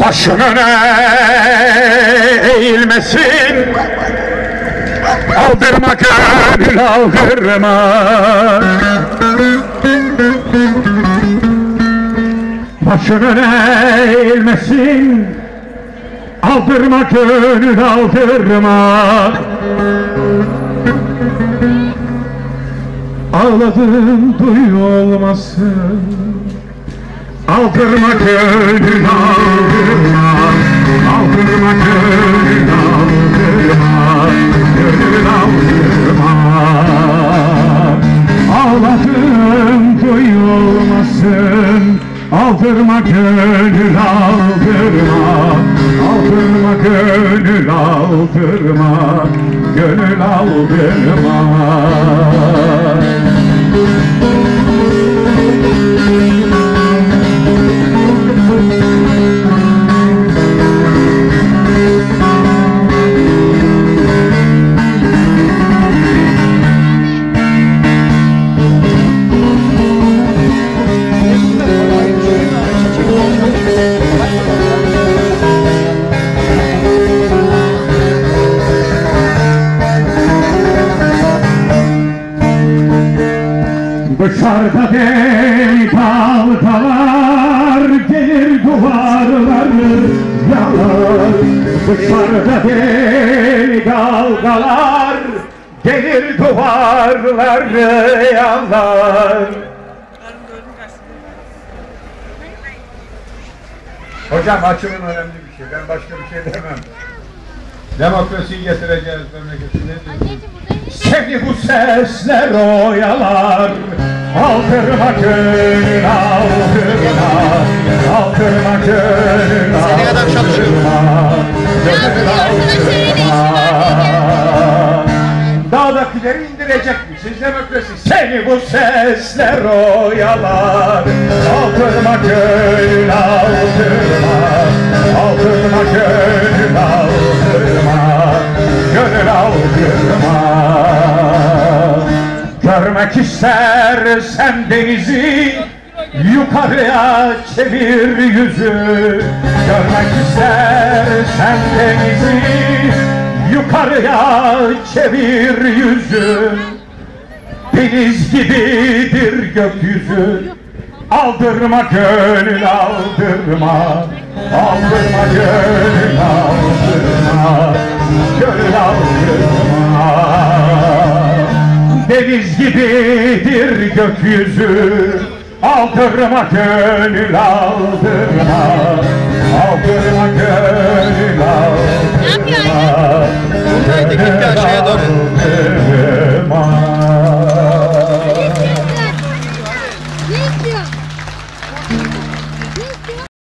Başın öne eğilmesin. Aldırma gönül aldırma. Başın öne eğilmesin. Aldırma gönül aldırma. Ağladım duy olmasın. Aldırma gönül aldırma Aldırma gönül aldırma. Aldırma gönül aldırma. Gönül aldırma Dışarıda deli dalgalar gelir duvarları yalar Dışarıda deli dalgalar gelir duvarları yalar Hocam açılım önemli bir şey. Ben başka bir şey demem. Demokrasiyi getireceğiz memleketine. Seni bu sesler oyalar Aldırma gönül aldırma Aldırma gönül aldırma Gönül aldırma Dağdakileri indirecekmişiz demokrasi Seni bu sesler oyalar Aldırma gönül aldırma Aldırma gönül aldırma istersen denizi Yukarıya çevir yüzü. Görmek istersen denizi Yukarıya çevir yüzü. Deniz gibidir gökyüzü. Aldırma gönül aldırma. Aldırma gönül aldırma Deniz gibidir gökyüzü. Aldırma gönül aldırma Aldırma gönül